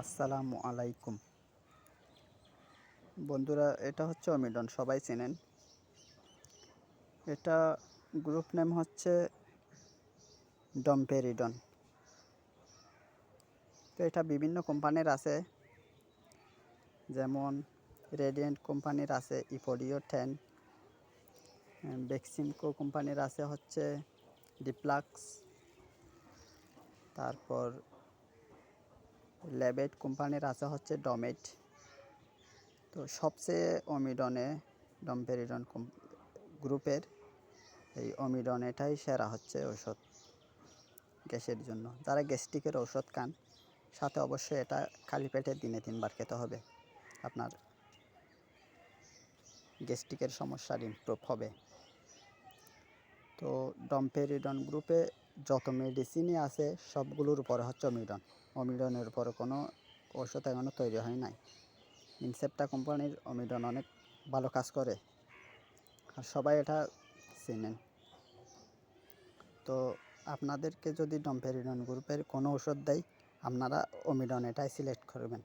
আসসালামু আলাইকুম। বন্ধুরা, এটা হচ্ছে অমিডন, সবাই চেনেন। এটা গ্রুপ নেম হচ্ছে ডম্পেরিডন। তো এটা বিভিন্ন কোম্পানির আছে, যেমন রেডিয়েন্ট কোম্পানির আছে, ইপোডিও টেন বেক্সিমকো কোম্পানির আছে হচ্ছে ডিপ্লাক্স, তারপর ল্যাবেট কোম্পানির আছে হচ্ছে ডমেট। তো সবচেয়ে অমিডনে ডম্পেরিডন গ্রুপের এই অমিডন এটাই সেরা হচ্ছে ঔষধ গ্যাসের জন্য। যারা গ্যাস্ট্রিকের ঔষধ খান, সাথে অবশ্যই এটা খালি পেটে দিনে তিনবার খেতে হবে। আপনার গ্যাস্ট্রিকের সমস্যার ইমপ্রুভ হবে। তো ডম্পেরিডন গ্রুপে যত মেডিসিনই আছে, সবগুলোর উপরে হচ্ছে অমিডন অমিডনের উপরে কোনো ওষুধ এখনও তৈরি হয় নাই। ইনসেপ্টা কোম্পানির অমিডন অনেক ভালো কাজ করে। আর সবাই এটা চেনেন। তো আপনাদেরকে যদি ডম্পেরিডন গ্রুপের কোনো ওষুধ দেয়, আপনারা অমিডন এটাই সিলেক্ট করবেন।